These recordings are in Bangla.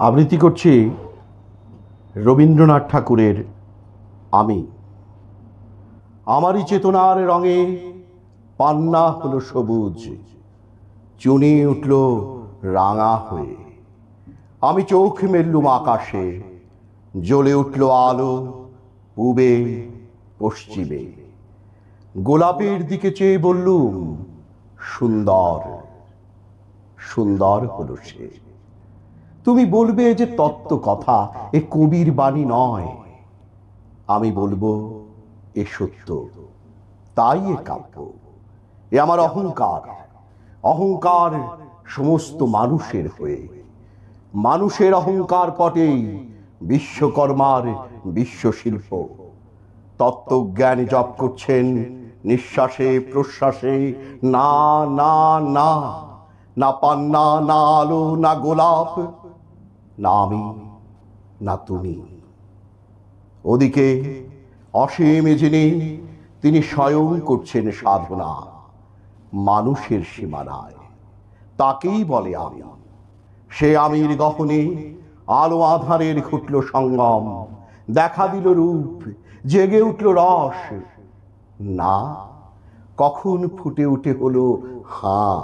আবৃত্তি করছি রবীন্দ্রনাথ ঠাকুরের আমি। আমারই চেতনার রঙে পান্না হলো সবুজ, চুনি উঠল রাঙা হয়ে। আমি চোখ মেললুম আকাশে, জ্বলে উঠল আলো পূবে, পশ্চিমে। গোলাপের দিকে চেয়ে বললুম, সুন্দর সুন্দর হলো সে। তুমি বলবে যে তত্ত্ব কথা, এ কবির বাণী নয়। আমি বলব, এ সত্য। তাই এ কাব্য। এ আমার অহংকার। অহংকার সমস্ত মানুষের হয়ে। মানুষের অহংকার পটেই বিশ্বকর্মার বিশ্বশিল্প। তত্ত্বজ্ঞান জপ করছেন, নিঃশ্বাসে, প্রশ্বাসে, না না না। না পান্না না আলো, না গোলাপ। না আমি না তুমি। ওদিকে অসীম যিনি, তিনি স্বয়ং করছেন সাধনা, মানুষের সীমানায়। তাকেই বলে আমি। সে আমির গহনে আলো আধারের ঘটল সঙ্গম, দেখা দিল রূপ, জেগে উঠল রস। না, কখন ফুটে উঠে হলো হাঁ,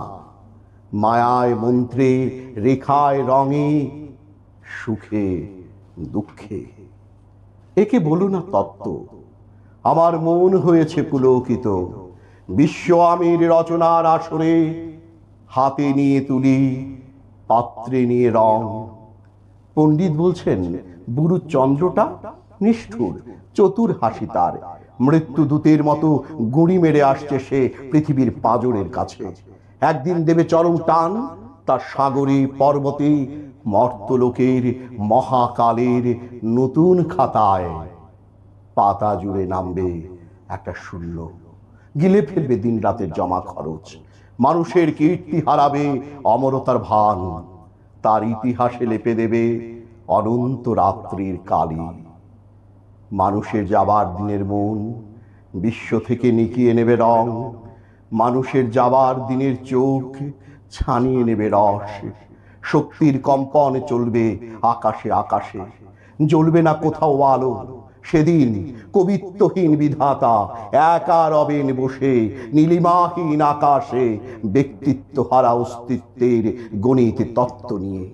মায়ায় মন্ত্রে, রেখায় রঙে সুখে, দুঃখে। একে বলো না তত্ত্ব। আমার মন হয়েছে পুলকিত। বিশ্ব আমির রচনার আসরে হাতে নিয়ে তুলি, পাত্রে নিয়ে রং। পণ্ডিত বলছেন বুড়ো চন্দ্রটা নিষ্ঠুর, চতুর হাসি তার। মৃত্যুদূতের মতো গুঁড়ি মেরে আসছে সে পৃথিবীর পাজরের কাছে। একদিন দেবে চরম টান তার সাগরে পর্বতে মর্তলোকের মহাকালের নতুন খাতায় পাতা জুড়ে নামবে একটা শূন্য। গিলে ফেলবে দিন রাতের জমা খরচ। মানুষের কীর্তি হারাবে অমরতার ভান। তার ইতিহাসে লেপে দেবে অনন্ত রাত্রির কালী। মানুষের যাবার দিনের মন বিশ্ব থেকে নিকিয়ে নেবে রং। মানুষের যাবার দিনের চোখ ছানিয়ে নেবে রস। শক্তির কম্পন চলবে আকাশে আকাশে। জ্বলবে না কোথাও আলো। সেদিন কবিত্বহীন বিধাতা একা রবেন বসে, নীলিমাহীন আকাশে ব্যক্তিত্ব হারা অস্তিত্বের গণিত তত্ত্ব নিয়ে।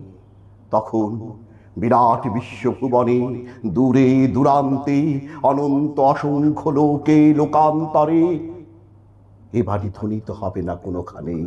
তখন বিরাট বিশ্বভুবনে দূরে দূরান্তে, অনন্ত অসংখ্য লোকে, লোকান্তরে, এ বাড়ি ধ্বনিত হবে না কোনোখানে।